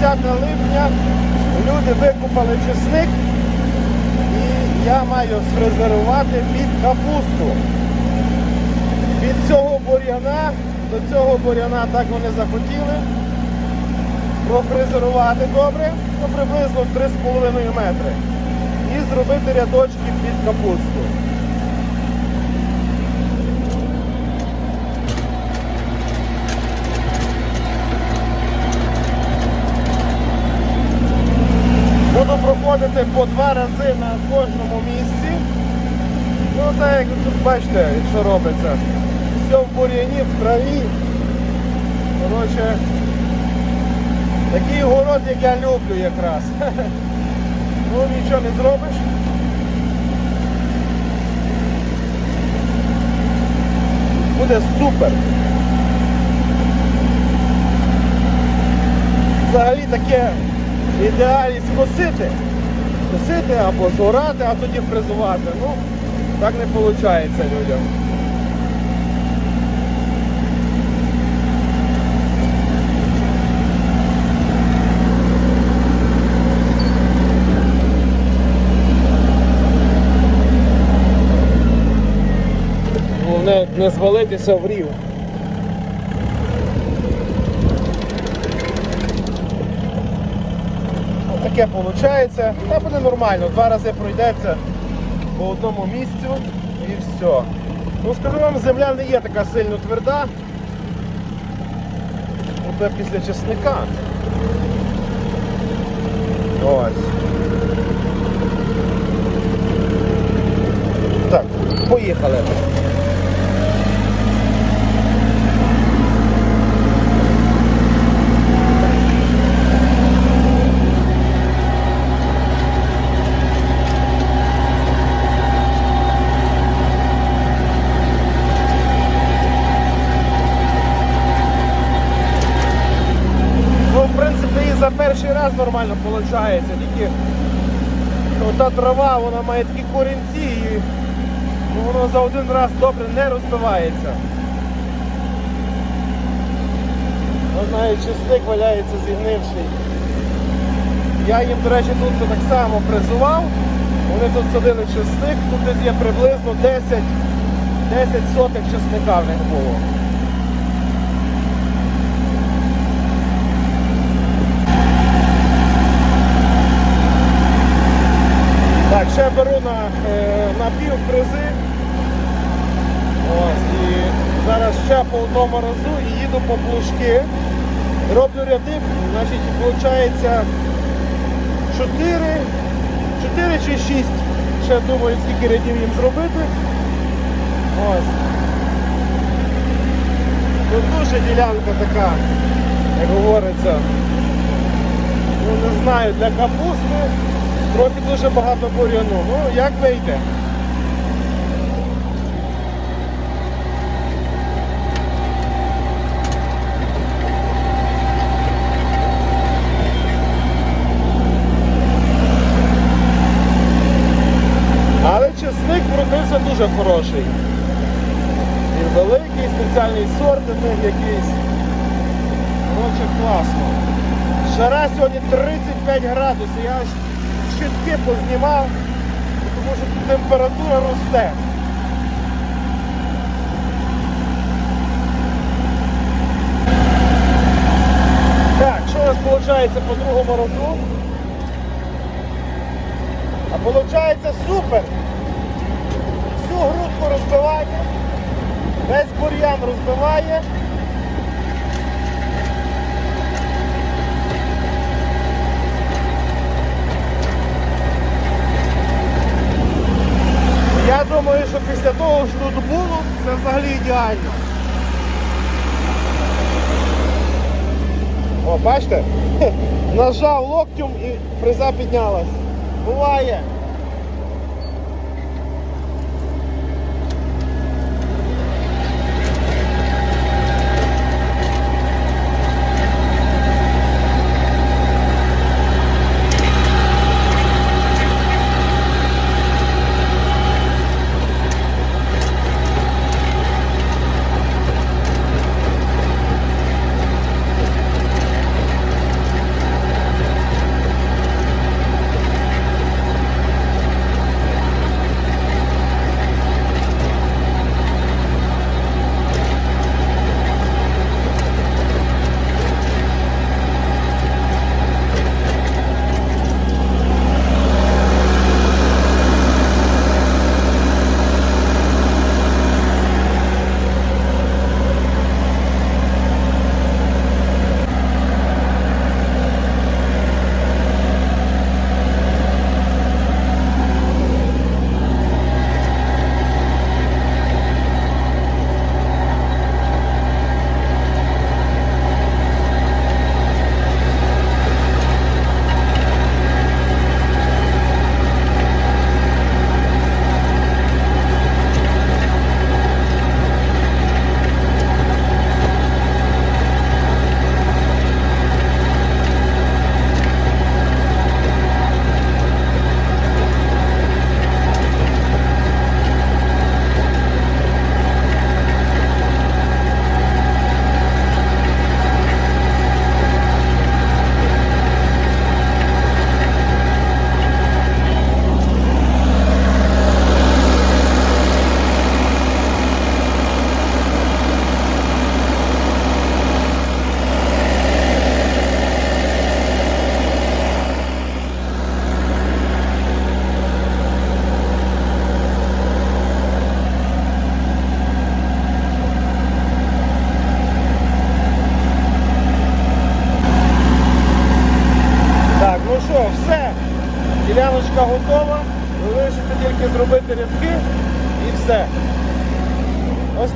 10 липня люди викупали чесник і я маю сфрезерувати під капусту. Від цього бур'яна до цього бур'яна так вони захотіли профрезерувати добре, ну приблизно 3,5 метри. І зробити рядочки під капусту. Проходити по два рази на кожному місці. Ну так як тут бачите, що робиться. Все в бур'яні, в траві. Коротше, такий город, як я люблю якраз. Ну нічого не зробиш. Буде супер. Взагалі таке ідеальність косити. Косити або зорати, а тоді фрезувати. Ну, так не виходить людям. Головне не звалитися в рів. Таке виходить. Та буде нормально. Два рази пройдеться по одному місцю і все. Ну скажу вам, земля не є така сильно тверда. Оце після чесника. Ось. Так, поїхали. Ну, в принципі, і за перший раз нормально виходить. Тільки та трава, вона має такі корінці і воно за один раз добре не розбивається. Ну, навіть чесник валяється зігнивший. Я їм, до речі, тут так само призував. Вони тут садили чесник, тут десь є приблизно 10, 10 сотих чесника в них було. Так, ще беру на, е, на пів фрези. Ось, і зараз ще по одному їду по плужки. Роблю ряди, значить, виходить 4, 4 чи 6. Ще думаю, скільки рядів їм зробити. Ось. Тут дуже ділянка така, як говориться. Ну не знаю, для капусти трохи дуже багато бур'яну. Ну, як вийде. Дуже хороший. І великий, спеціальний сорт у них якийсь. Коротше, класно. Жара сьогодні 35 градусів. Я аж щитки познімав, тому що тут температура росте. Так, що у нас виходить по другому року? А виходить супер. Всю грудку розбиває, весь бур'ян розбиває. Я думаю, що після того, що тут було, це взагалі ідеально. О, бачите? Нажав локтем і фреза піднялась. Буває.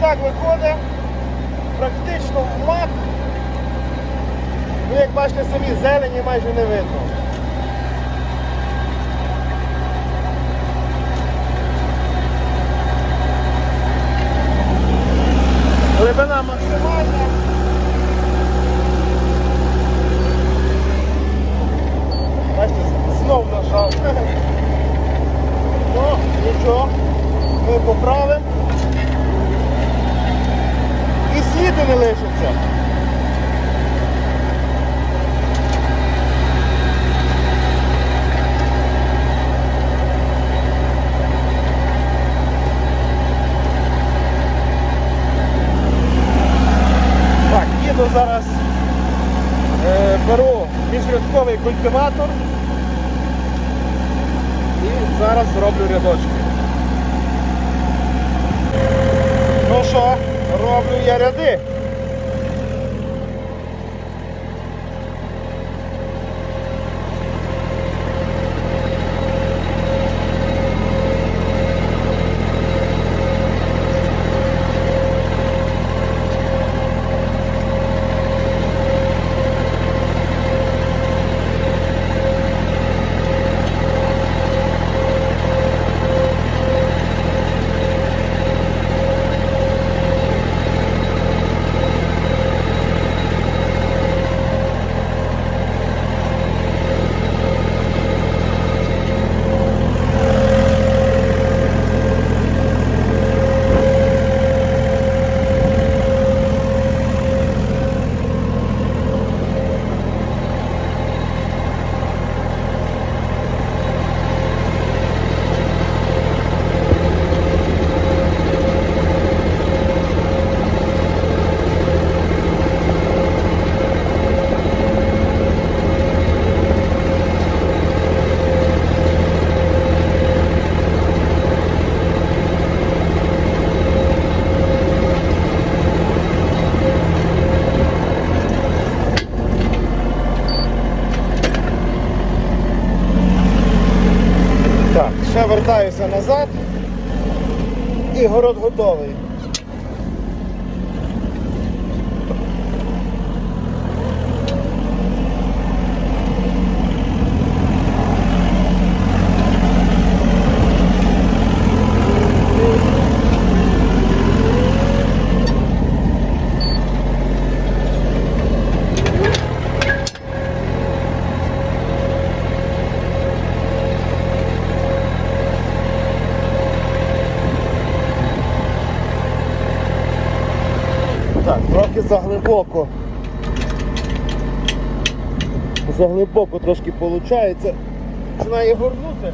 Так виходить. Практично в мак. Ну, як бачите, самі зелені майже не видно. Глибина максимальна. Бачите, знов нажав. Ну, нічого, ми поправимо. І сліди не лишаться. Так, їду зараз, е, беру міжрядковий культиватор і зараз роблю рядочки. Ну що, роблю я ряди. Так, ще вертаюся назад і город готовий. Трохи заглибоко. Заглибоко трошки виходить. Починає горнути.